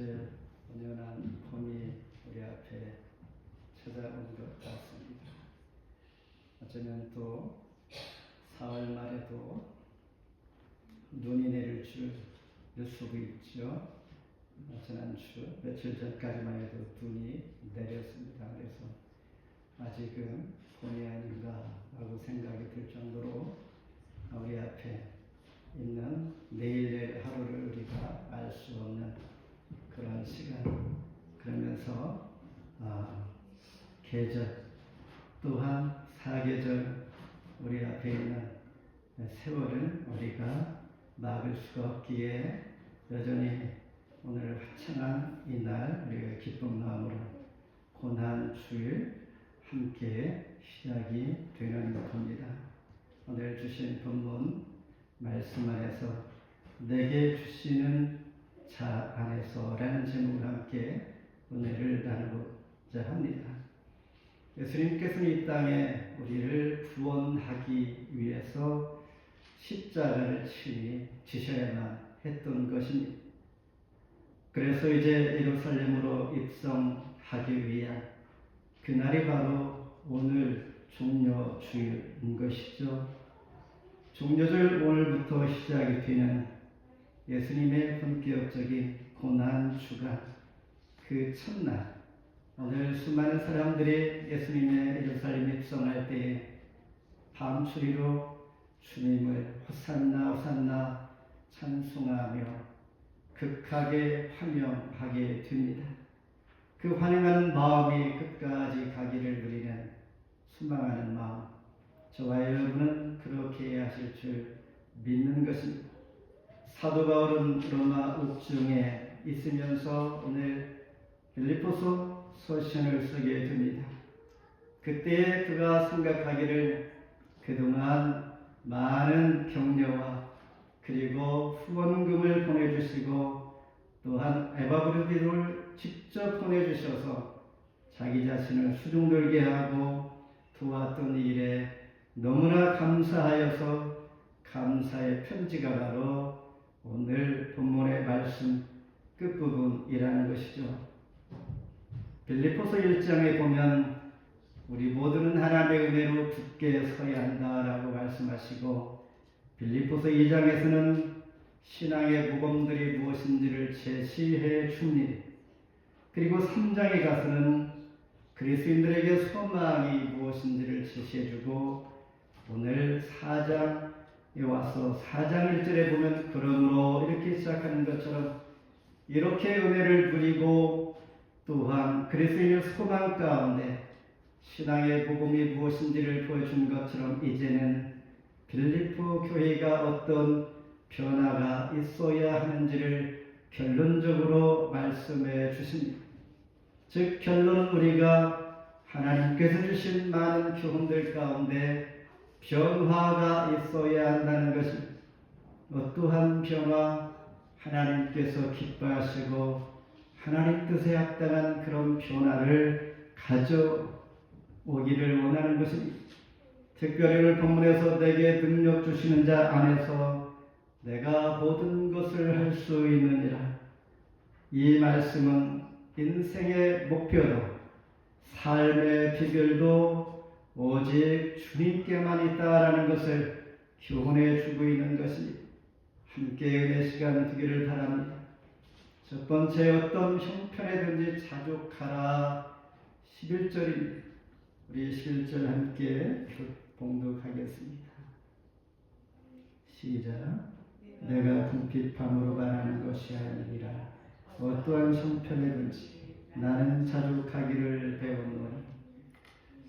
이제 온연한 봄이 우리 앞에 찾아온 것 같습니다. 어쩌면 또 4월 말에도 눈이 내릴 줄 수도 있죠. 지난주 며칠 전까지만 해도 눈이 내렸습니다. 그래서 아직은 봄이 아닌가 라고 생각이 들 정도로 우리 앞에 있는 내일의 하루를 우리가 알 수 없는 그런 시간 그러면서 아, 계절 또한 사계절 우리 앞에 있는 세월은 우리가 막을 수가 없기에 여전히 오늘 화창한 이날 우리가 기쁜 마음으로 고난 주일 함께 시작이 되는 겁니다. 오늘 주신 본문 말씀 안에서 내게 주시는 자 안에서라는 제목과 함께 은혜를 나누고자 합니다. 예수님께서는 이 땅에 우리를 구원하기 위해서 십자가를 친히 지셔야만 했던 것입니다. 그래서 이제 예루살렘으로 입성하기 위한 그날이 바로 오늘 종료주일인 것이죠. 종료절 오늘부터 시작이 되는 예수님의 본격적인 고난 주간 그 첫날 오늘 수많은 사람들이 예수님의 예루살렘 입성할 때에 밤추리로 주님을 호산나 호산나 찬송하며 극하게 환영하게 됩니다. 그 환영하는 마음이 끝까지 가기를 누리는 수망하는 마음 저와 여러분은 그렇게 하실 줄 믿는 것입니다. 사도 바울은 로마 옥중에 있으면서 오늘 빌리포스 소신을 쓰게 됩니다. 그때 그가 생각하기를 그동안 많은 격려와 그리고 후원금을 보내주시고 또한 에바브르디를 직접 보내주셔서 자기 자신을 수중들게 하고 도왔던 일에 너무나 감사하여서 감사의 편지가 바로 오늘 본문의 말씀 끝부분이라는 것이죠. 빌리포스 1장에 보면 우리 모두는 하나님의 은혜로 굳게 서야 한다라고 말씀하시고 빌리포스 2장에서는 신앙의 모범들이 무엇인지를 제시해 줍니다. 그리고 3장에 가서는 그리스인들에게 소망이 무엇인지를 제시해 주고 오늘 4장에 와서 4장 1절에 보면 그러므로 이렇게 시작하는 것처럼 이렇게 은혜를 누리고 또한 그리스인의 소망 가운데 신앙의 복음이 무엇인지를 보여준 것처럼 이제는 빌리프 교회가 어떤 변화가 있어야 하는지를 결론적으로 말씀해 주십니다. 즉 결론은 우리가 하나님께서 주신 많은 교훈들 가운데 변화가 있어야 한다는 것입니다. 어떠한 변화 하나님께서 기뻐하시고 하나님 뜻에 합당한 그런 변화를 가져오기를 원하는 것입니다. 특별히 오늘 본문에서 내게 능력 주시는 자 안에서 내가 모든 것을 할 수 있느니라. 이 말씀은 인생의 목표도 삶의 비결도 오직 주님께만 있다라는 것을 교훈해 주고 있는 것입니다. 함께 은혜 시간 되기를 바랍니다. 첫 번째 어떤 형편에든지 자족하라 11절입니다. 우리 11절 함께 봉독하겠습니다. 시작. 내가 궁핍함으로 말하는 것이 아니라 어떠한 형편에든지 나는 자족하기를 배웠노니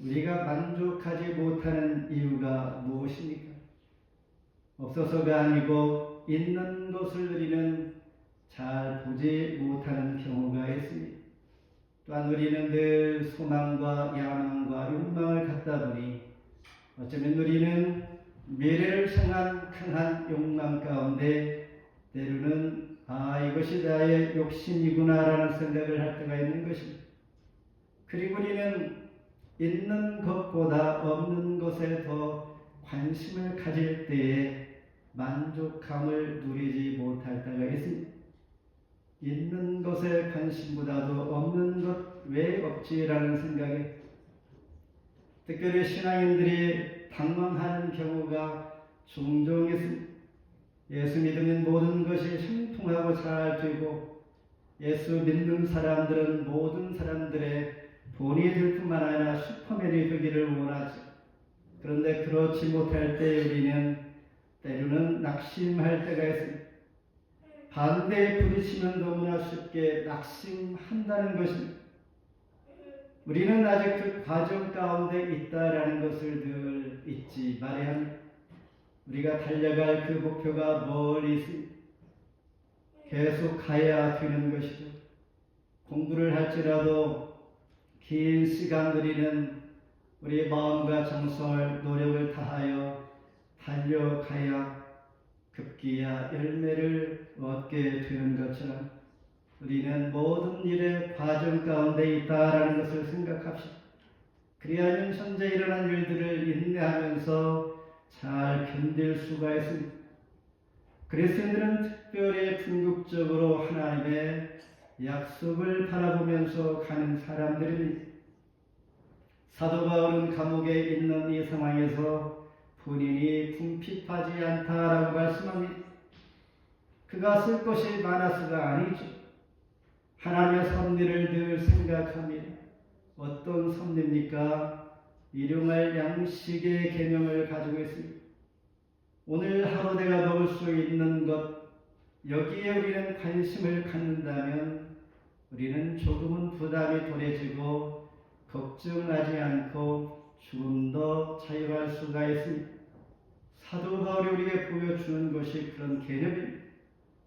우리가 만족하지 못하는 이유가 무엇입니까? 없어서가 아니고 있는 것을 누리는 잘 보지 못하는 경우가 있습니다. 또한 우리는 늘 소망과 야망과 욕망을 갖다 보니 어쩌면 우리는 미래를 향한 강한 욕망 가운데 때로는 아 이것이 나의 욕심이구나라는 생각을 할 때가 있는 것입니다. 그리고 우리는 있는 것보다 없는 것에 더 관심을 가질 때에 만족감을 누리지 못할 때가 있습니다. 있는 것에 관심보다도 없는 것 왜 없지라는 생각이 특별히 신앙인들이 방황하는 경우가 종종 있습니다. 예수 믿으면 모든 것이 형통하고 잘 되고 예수 믿는 사람들은 모든 사람들의 본이 될 뿐만 아니라 슈퍼맨이 되기를 원하죠. 그런데 그렇지 못할 때 우리는 때로는 낙심할 때가 있습니다. 반대에 부딪히면 너무나 쉽게 낙심한다는 것입니다. 우리는 아직 그 과정 가운데 있다라는 것을 늘 잊지 말아야 합니다. 우리가 달려갈 그 목표가 멀리 있습니다. 계속 가야 되는 것이죠. 공부를 할지라도 긴 시간 들이는 우리 마음과 정성을 노력을 다하여 달려가야 급기야 열매를 얻게 되는 것처럼 우리는 모든 일의 과정 가운데 있다라는 것을 생각합시다. 그리하면 현재 일어난 일들을 인내하면서 잘 견딜 수가 있습니다. 그리스도인들은 특별히 궁극적으로 하나님의 약속을 바라보면서 가는 사람들입니다. 사도 바울은 감옥에 있는 이 상황에서 본인이 궁핍하지 않다라고 말씀합니다. 그가 쓸 것이 많아서가 아니죠. 하나님의 섭리를 늘 생각합니다. 어떤 섭리입니까? 일용할 양식의 개념을 가지고 있습니다. 오늘 하루 내가 먹을 수 있는 것, 여기에 우리는 관심을 갖는다면 우리는 조금은 부담이 덜해지고 걱정하지 않고 조금 더 자유할 수가 있습니다. 사도 바울이 우리에게 보여주는 것이 그런 개념입니다.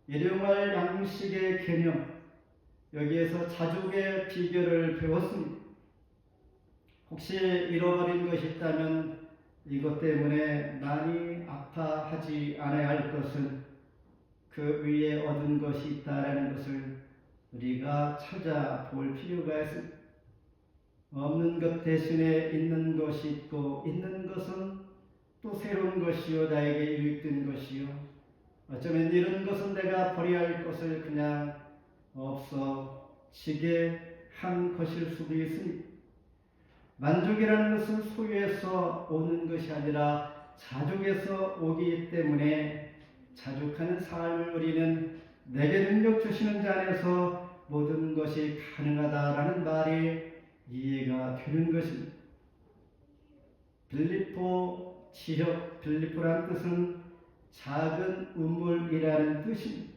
일용할 양식의 개념, 여기에서 자족의 비결을 배웠습니다. 혹시 잃어버린 것이 있다면 이것 때문에 많이 아파하지 않아야 할 것은 그 위에 얻은 것이 있다라는 것을 우리가 찾아볼 필요가 있습니다. 없는 것 대신에 있는 것이 있고 있는 것은 또 새로운 것이요 나에게 유익된 것이요 어쩌면 이런 것은 내가 버려야 할 것을 그냥 없어지게 한 것일 수도 있습니다. 만족이라는 것은 소유에서 오는 것이 아니라 자족에서 오기 때문에 자족하는 삶을 우리는 내게 능력 주시는 자 안에서 모든 것이 가능하다라는 말이 이해가 되는 것입니다. 빌리포 지역 빌리포란 뜻은 작은 우물이라는 뜻입니다.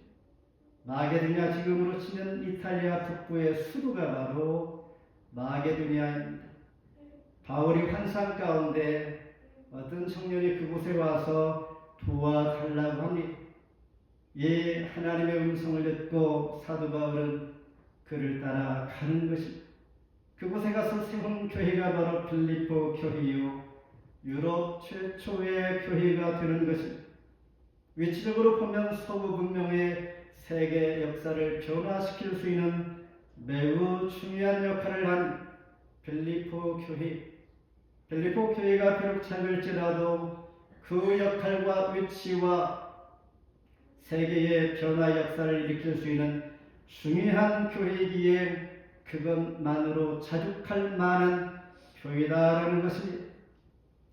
마게도냐 지금으로 치면 이탈리아 북부의 수도가 바로 마게도냐입니다. 바울이 환상 가운데 어떤 청년이 그곳에 와서 도와달라고 합니다. 이 하나님의 음성을 듣고 사도 바울은 그를 따라 가는 것입니다. 그곳에 가서 세운 교회가 바로 빌리포 교회요 유럽 최초의 교회가 되는 것입니다. 위치적으로 보면 서구 문명의 세계 역사를 변화시킬 수 있는 매우 중요한 역할을 한 빌리포 교회. 빌리포 교회가 비록 작을지라도 그 역할과 위치와 세계의 변화 역사를 일으킬 수 있는 중요한 교회이기에 그것만으로 자족할 만한 교회다라는 것입니다.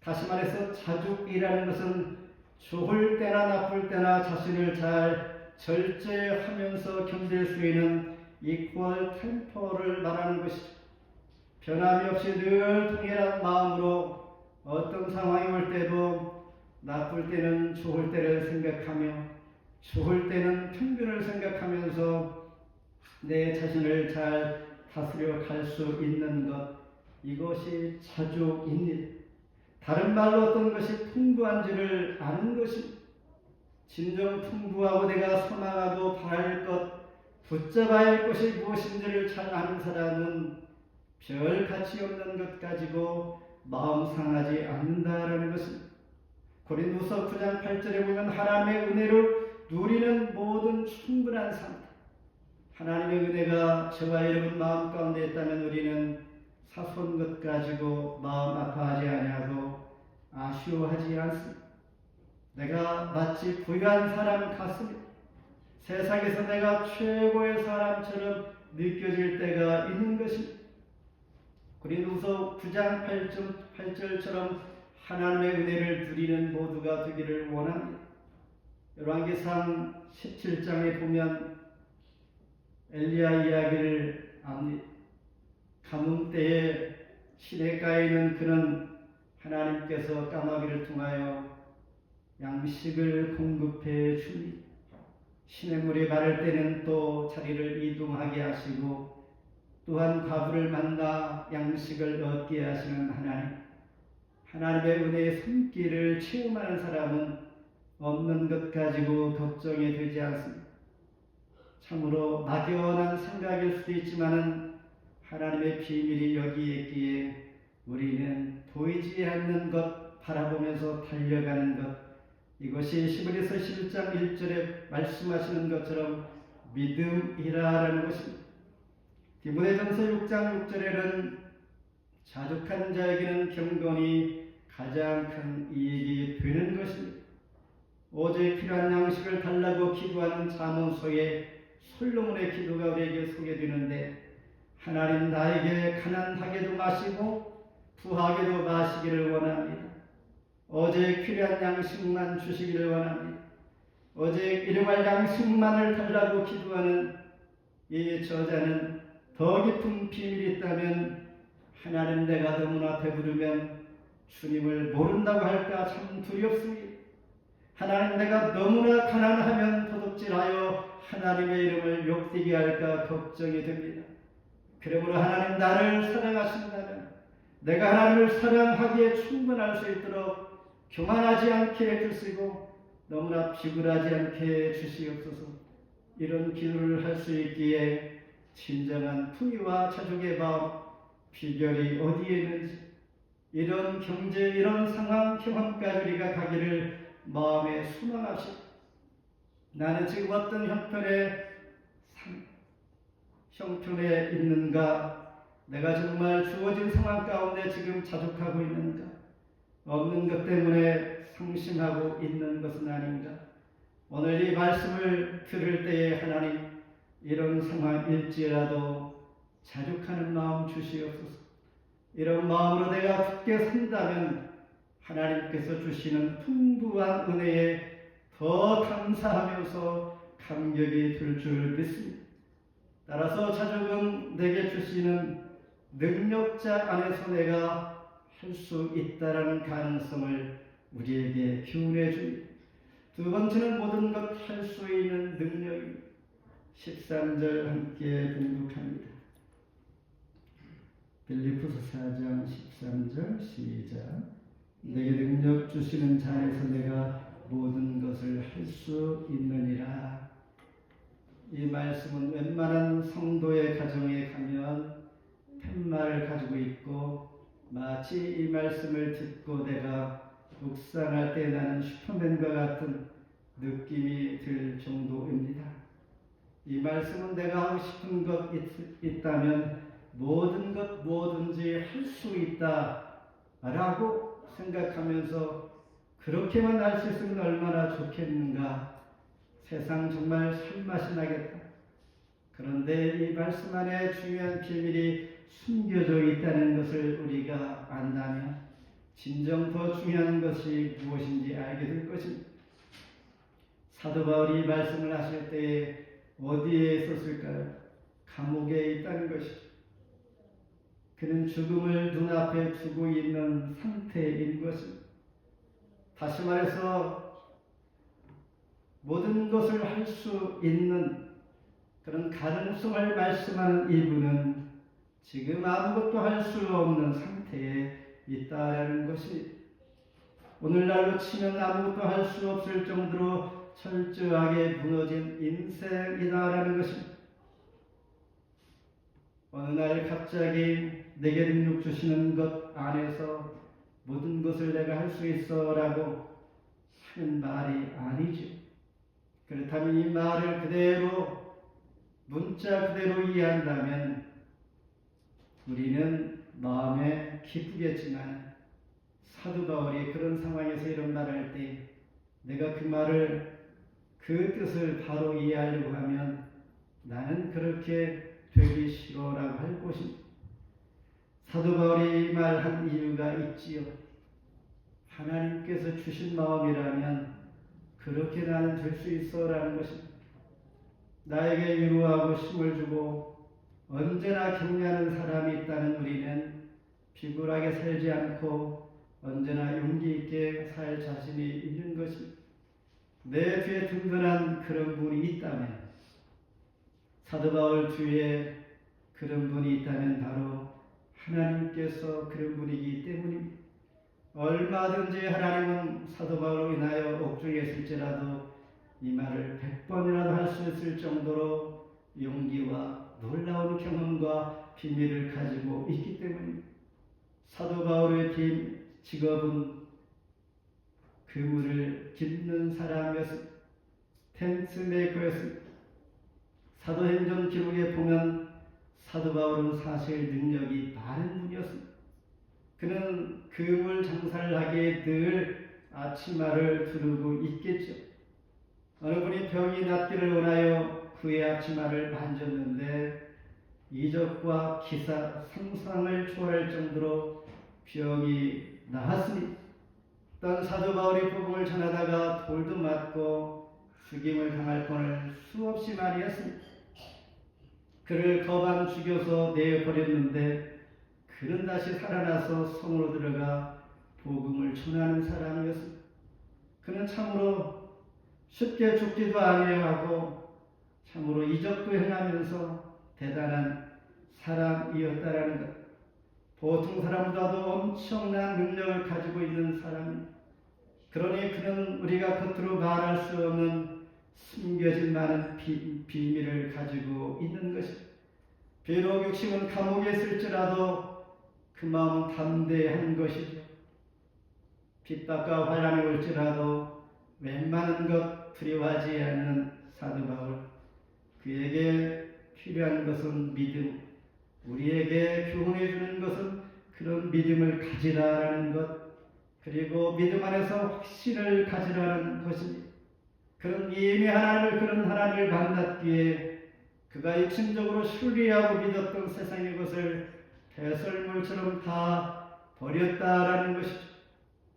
다시 말해서 자족이라는 것은 좋을 때나 나쁠 때나 자신을 잘 절제하면서 견딜 수 있는 이퀄 템포를 말하는 것이죠. 변함이 없이 늘 통일한 마음으로 어떤 상황이 올 때도 나쁠 때는 좋을 때를 생각하며 좋을 때는 평균을 생각하면서 내 자신을 잘 다스려 갈 수 있는 것 이것이 자족입니다. 다른 말로 어떤 것이 풍부한지를 아는 것이 진정 풍부하고 내가 소망하고 바랄 것 붙잡아야 할 것이 무엇인지를 잘 아는 사람은 별 가치 없는 것 가지고 마음 상하지 않는다라는 것입니다. 고린도서 9장 8절에 보면 하나님의 은혜를 누리는 모든 충분한 삶 하나님의 은혜가 저와 여러분 마음 가운데 있다면 우리는 사소한 것 가지고 마음 아파하지 아니하고 아쉬워하지 않습니다. 내가 마치 부유한 사람 같습니다. 세상에서 내가 최고의 사람처럼 느껴질 때가 있는 것입니다. 고린도서 9장 8절, 8절처럼 하나님의 은혜를 누리는 모두가 되기를 원합니다. 열왕기상 17장에 보면 엘리야 이야기를. 가뭄 때에 시냇가에 있는 그는 하나님께서 까마귀를 통하여 양식을 공급해 주니 시냇물이 마를 때는 또 자리를 이동하게 하시고 또한 과부를 만나 양식을 얻게 하시는 하나님 하나님의 은혜의 손길을 체험하는 사람은 없는 것 가지고 걱정이 되지 않습니다. 참으로 막연한 생각일 수도 있지만은 하나님의 비밀이 여기에 있기에 우리는 보이지 않는 것 바라보면서 달려가는 것 이것이 시브리서 11장 1절에 말씀하시는 것처럼 믿음이라는 것입니다. 디모데전서 6장 6절에는 자족하는 자에게는 경건이 가장 큰 이익이 되는 것입니다. 오직 필요한 양식을 달라고 기도하는 자문서에 솔로몬의 기도가 우리에게 소개되는데 하나님 나에게 가난하게도 마시고 부하게도 마시기를 원합니다. 오직 필요한 양식만 주시기를 원합니다. 오직 일용할 양식만을 달라고 기도하는 이 저자는 더 깊은 비밀이 있다면 하나님 내가 너무나 배부르면 주님을 모른다고 할까 참 두렵습니다. 하나님 내가 너무나 가난하면 도둑질하여 하나님의 이름을 욕되게 할까 걱정이 됩니다. 그러므로 하나님 나를 사랑하신다면 내가 하나님을 사랑하기에 충분할 수 있도록 교만하지 않게 해주시고 너무나 비굴하지 않게 해주시옵소서 이런 기도를 할 수 있기에 진정한 풍요와 자족의 마음 비결이 어디에 있는지 이런 경제 이런 상황 경험까지 우리가 가기를 마음에 소망합시다. 나는 지금 어떤 형편의 상- 형편에 있는가? 내가 정말 주어진 상황 가운데 지금 자족하고 있는가? 없는 것 때문에 상심하고 있는 것은 아닌가? 오늘 이 말씀을 들을 때에 하나님 이런 상황일지라도 자족하는 마음 주시옵소서. 이런 마음으로 내가 굳게 산다면 하나님께서 주시는 풍부한 은혜에 더 감사하면서 감격이 들 줄 믿습니다. 따라서 자족은 내게 주시는 능력자 안에서 내가 할 수 있다라는 가능성을 우리에게 교훈해 줍니다. 두 번째는 모든 것 할 수 있는 능력입니다. 13절 함께 등록합니다. 빌리포스 4장 13절 시작 내게 능력 주시는 자에서 내가 모든 것을 할 수 있느니라. 이 말씀은 웬만한 성도의 가정에 가면 팻말을 가지고 있고 마치 이 말씀을 듣고 내가 묵상할 때 나는 슈퍼맨과 같은 느낌이 들 정도입니다. 이 말씀은 내가 하고 싶은 것 있, 있다면 모든 것 뭐든지 할 수 있다 라고 생각하면서 그렇게만 할수 있으면 얼마나 좋겠는가. 세상 정말 살맛이 나겠다. 그런데 이 말씀 안에 중요한 비밀이 숨겨져 있다는 것을 우리가 안다면 진정 더 중요한 것이 무엇인지 알게 될 것입니다. 사도 바울이 이 말씀을 하실 때에 어디에 있었을까요? 감옥에 있다는 것이죠. 그는 죽음을 눈앞에 두고 있는 상태인 것입니다. 다시 말해서 모든 것을 할 수 있는 그런 가능성을 말씀하는 이분은 지금 아무것도 할 수 없는 상태에 있다라는 것이 오늘날로 치면 아무것도 할 수 없을 정도로 철저하게 무너진 인생이다라는 것입니다. 어느 날 갑자기 내게 능력 주시는 것 안에서 모든 것을 내가 할 수 있어라고 하는 말이 아니죠. 그렇다면 이 말을 그대로 문자 그대로 이해한다면 우리는 마음에 기쁘겠지만 사도 바울이 그런 상황에서 이런 말을 할 때 내가 그 말을 그 뜻을 바로 이해하려고 하면 나는 그렇게 되기 싫어라고 할 것입니다. 사도 바울이 말한 이유가 있지요. 하나님께서 주신 마음이라면 그렇게 나는 될 수 있어라는 것입니다. 나에게 위로하고 힘을 주고 언제나 격려하는 사람이 있다는 우리는 비굴하게 살지 않고 언제나 용기 있게 살 자신이 있는 것입니다. 내 뒤에 든든한 그런 분이 있다면 사도 바울 뒤에 그런 분이 있다면 바로 하나님께서 그런 분이기 때문입니다. 얼마든지 하나님은 사도 바울로 인하여 옥중했을지라도 이 말을 백 번이라도 할 수 있을 정도로 용기와 놀라운 경험과 비밀을 가지고 있기 때문입니다. 사도 바울의 비, 직업은 그물을 깃는 사람이었습니다. 텐트 메이커였습니다. 사도행전 기록에 보면 사도 바울은 사실 능력이 많은 분이었습니다. 그는 그물 장사를 하기에 늘 아치마를 두르고 있겠죠. 어느 분이 병이 낫기를 원하여 그의 아치마를 만졌는데 이적과 기사, 상상을 초월할 정도로 병이 나았으니 어떤 사도 바울이 복음을 전하다가 돌도 맞고 죽임을 당할 뻔을 수없이 많이 했습니다. 그를 거반 죽여서 내어버렸는데 그는 다시 살아나서 성으로 들어가 복음을 전하는 사람이었습니다. 그는 참으로 쉽게 죽지도 아니하고 참으로 이적도 행하면서 대단한 사람이었다라는 것. 보통 사람보다도 엄청난 능력을 가지고 있는 사람입니다. 그러니 그는 우리가 겉으로 말할 수 없는 숨겨진 많은 비, 비밀을 가지고 있는 것입니다. 비록 육신은 감옥에 있을지라도 그 마음은 담대한 것이죠. 핍박과 환란이 올지라도 웬만한 것 두려워하지 않는 사도 바울. 그에게 필요한 것은 믿음. 우리에게 교훈해 주는 것은 그런 믿음을 가지라라는 것. 그리고 믿음 안에서 확신을 가지라는 것입니다. 그런 이미 하나님을 그런 하나님을 만났기에 그가 육신적으로 신뢰하고 믿었던 세상의 것을 배설물처럼 다 버렸다라는 것이죠.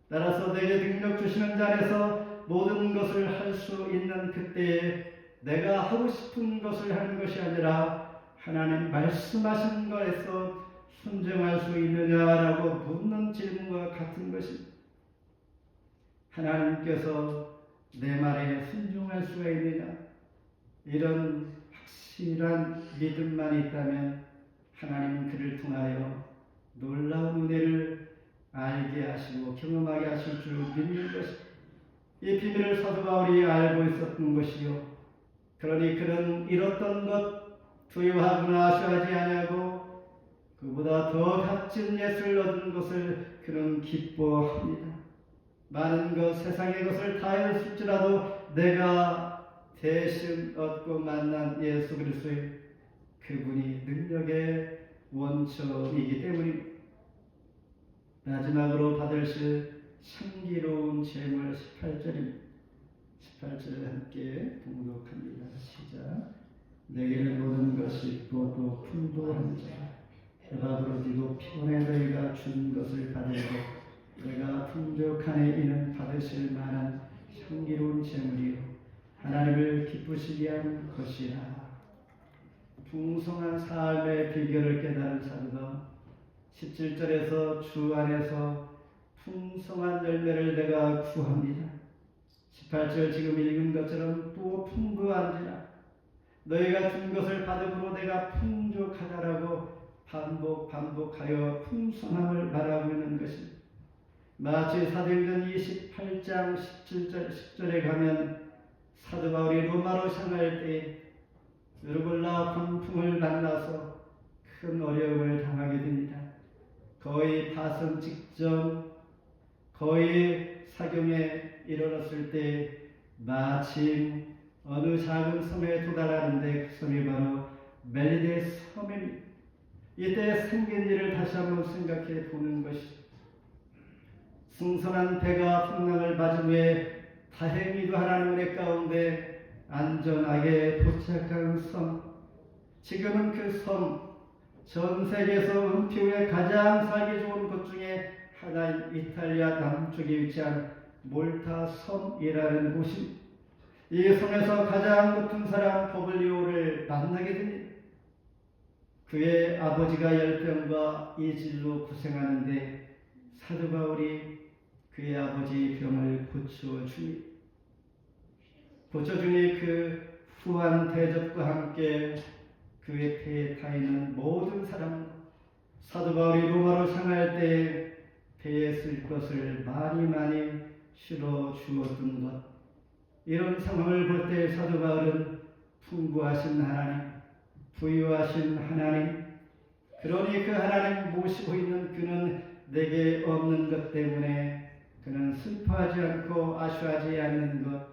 따라서 내게 능력 주시는 자에서 모든 것을 할 수 있는 그때에 내가 하고 싶은 것을 하는 것이 아니라 하나님 말씀하신 거에서 순종할 수 있느냐라고 묻는 질문과 같은 것입니다. 하나님께서 내 말에 순종할 수가 있느냐? 이런 확실한 믿음만 있다면 하나님은 그를 통하여 놀라운 은혜를 알게 하시고 경험하게 하실 줄 믿는 것입니다. 이 비밀을 사도 바울이 알고 있었던 것이요. 그러니 그는 잃었던 것 두려워하거나 아쉬워하지 아니하고 그보다 더 값진 예수를 얻은 것을 그는 기뻐합니다. 많은 것 세상의 것을 다 잃었을지라도 내가 대신 얻고 만난 예수 그리스도의 그분이 능력의 원천이기 때문입니다. 마지막으로 받으실 향기로운 제물 18절입니다. 18절을 함께 봉독합니다. 시작. 내게는 모든 것이 있고 또 풍부한 자. 대박으로 뛰고 피곤해 너희가 준 것을 받으고 내가 풍족한에 이는 받으실 만한 향기로운 제물이요 하나님을 기쁘시게 하는 것이라. 풍성한 삶의 비결을 깨달은 사도가 17절에서 주 안에서 풍성한 열매를 내가 구합니다. 18절 지금 읽은 것처럼 또 풍부한지라 너희가 준 것을 받음으로 내가 풍족하다라고 반복 반복하여 풍성함을 말하고 있는 것입니다. 마치 사도행전 28장 17절 10절에 가면 사도 바울이 로마로 향할 때 느르골라 광풍을 만나서 큰 어려움을 당하게 됩니다. 거의 파선 직전 거의 사경에 이르렀을 때 마침 어느 작은 섬에 도달하는데 그 섬이 바로 멜리데 섬입니다. 이때 생긴 일을 다시 한번 생각해 보는 것이죠. 승선한 배가 풍랑을 맞은 후에 다행히도 하나님 은혜 가운데 안전하게 도착한 섬. 지금은 그 섬, 전 세계에서 은피 후에 가장 살기 좋은 곳 중에 하나인 이탈리아 남쪽에 위치한 몰타 섬이라는 곳이 이 섬에서 가장 높은 사람 포블리오를 만나게 됩니다. 그의 아버지가 열병과 이질로 고생하는데 사도 바울이 그의 아버지 병을 고쳐 주니 고쳐 주니 그 후한 대접과 함께 그의 배에 타 있는 모든 사람 사도 바울이 로마로 향할 때 배에 쓸 것을 많이 많이 실어 주었던 것 이런 상황을 볼 때 사도 바울은 풍부하신 하나님 부유하신 하나님 그러니 그 하나님 모시고 있는 그는 내게 없는 것 때문에 그는 슬퍼하지 않고 아쉬워하지 않는 것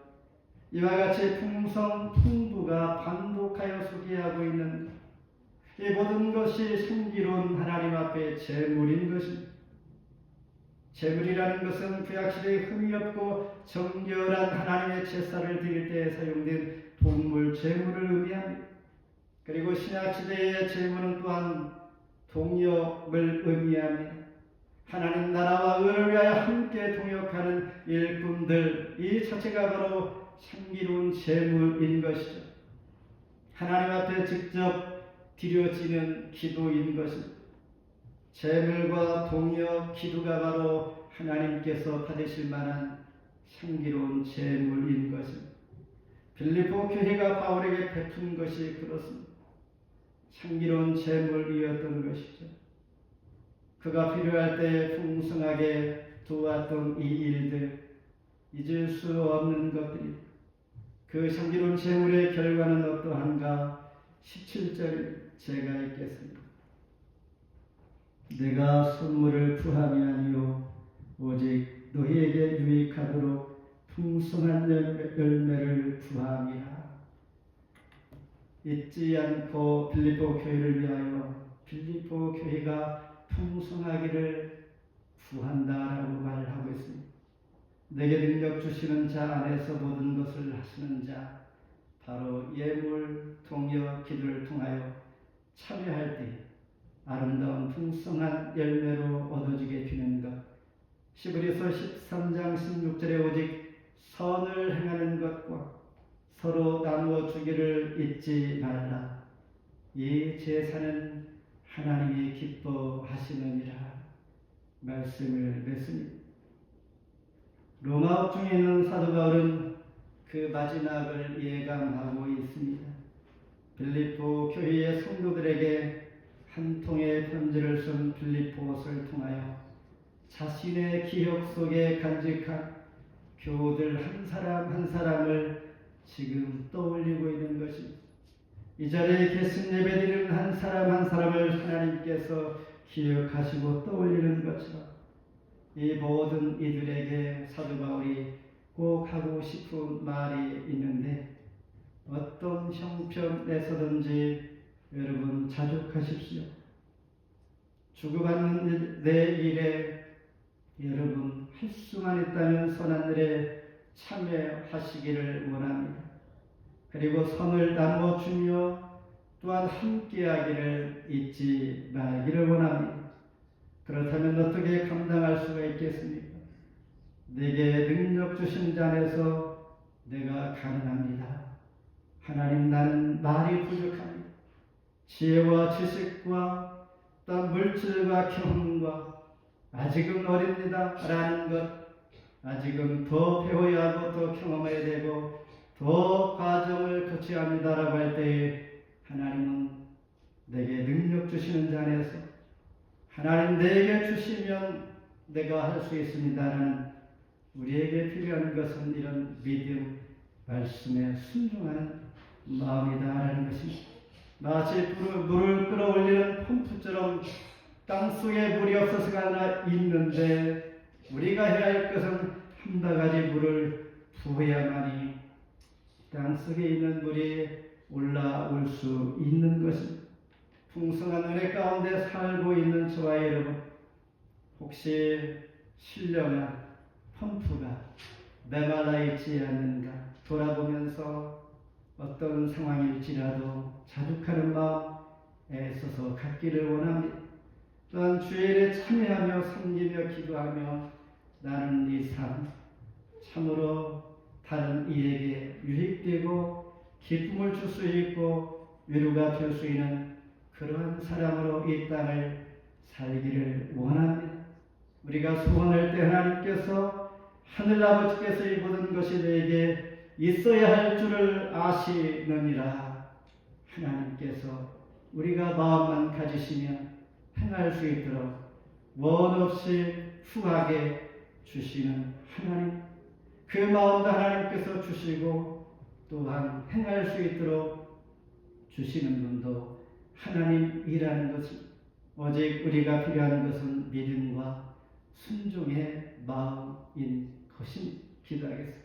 이와 같이 풍성 풍부가 반복하여 소개하고 있는 이 모든 것이 신기로운 하나님 앞에 재물인 것입니다. 재물이라는 것은 구약시대에 흠이 없고 정결한 하나님의 제사를 드릴 때 사용된 동물 재물을 의미합니다. 그리고 신약시대의 재물은 또한 동역을 의미합니다. 하나님 나라와 의를 위하여 함께 동역하는 일꾼들 이 자체가 바로 향기로운 재물인 것이죠. 하나님 앞에 직접 드려지는 기도인 것입니다. 재물과 동역, 기도가 바로 하나님께서 받으실 만한 향기로운 재물인 것입니다. 빌리포 교회가 바울에게 베푼 것이 그렇습니다. 향기로운 재물이었던 것이죠. 그가 필요할 때 풍성하게 도왔던 이 일들, 잊을 수 없는 것들이 그 향기로운 재물의 결과는 어떠한가? 17절 제가 읽겠습니다. 내가 선물을 구함이 아니요 오직 너희에게 유익하도록 풍성한 열매를 구함이라. 잊지 않고 빌립보 교회를 위하여 빌립보 교회가 풍성하기를 구한다라고 말을 하고 있습니다. 내게 능력 주시는 자 안에서 모든 것을 하시는 자 바로 예물, 동역, 기도를 통하여 참여할 때 아름다운 풍성한 열매로 얻어지게 되는 것. 시브리서 13장 16절에 오직 선을 행하는 것과 서로 나누어 주기를 잊지 말라. 이 제사는 하나님이 기뻐하시느니라. 말씀을 맺습니다. 로마업 중에 있는 사도 바울은 그 마지막을 예감하고 있습니다. 빌립보 교회의 성도들에게 한 통의 편지를 쓴 빌립보서를 통하여 자신의 기억 속에 간직한 교우들 한 사람 한 사람을 지금 떠올리고 있는 것입니다. 이 자리에 계신 예배드리는 한 사람 한 사람을 하나님께서 기억하시고 떠올리는 것처럼 이 모든 이들에게 사도 바울이 꼭 하고 싶은 말이 있는데 어떤 형편에서든지 여러분 자족하십시오. 주고받는 내 일에 여러분 할 수만 있다면 선한 일에 참여하시기를 원합니다. 그리고 선을 나누어 주며 또한 함께하기를 잊지 말기를 원합니다. 그렇다면 어떻게 감당할 수가 있겠습니까? 내게 능력 주신 자에서 내가 가능합니다. 하나님 나는 말이 부족합니다. 지혜와 지식과 또 물질과 경험과 아직은 어립니다. 라는 것 아직은 더 배워야 하고 더 경험해야 되고 더 과정을 거쳐야 합니다라고 할 때에 하나님은 내게 능력 주시는 자 안에서 하나님 내게 주시면 내가 할 수 있습니다라는 우리에게 필요한 것은 이런 믿음 말씀에 순종하는 마음이다라는 것입니다. 마치 물을, 끌어올리는 펌프처럼 땅 속에 물이 없어서가 하나 있는데 우리가 해야 할 것은 한 바가지 물을 부어야만이 땅 속에 있는 물이 올라올 수 있는 것입니다. 풍성한 은혜 가운데 살고 있는 저와 여러분, 혹시 신령한 펌프가 메말라 있지 않는가 돌아보면서 어떤 상황일지라도 자족하는 마음 애써서 갖기를 원합니다. 또한 주일에 참여하며 섬기며 기도하며 나는 이 삶 참으로 다른 이에게 유익되고 기쁨을 줄 수 있고 위로가 될 수 있는 그러한 사람으로 이 땅을 살기를 원합니다. 우리가 소원할 때 하나님께서 하늘 아버지께서 이 모든 것이 내게 있어야 할 줄을 아시느니라 하나님께서 우리가 마음만 가지시면 행할 수 있도록 원 없이 후하게 주시는 하나님 그 마음도 하나님께서 주시고 또한 행할 수 있도록 주시는 분도 하나님이라는 것이 오직 우리가 필요한 것은 믿음과 순종의 마음인 것임 기도하겠습니다.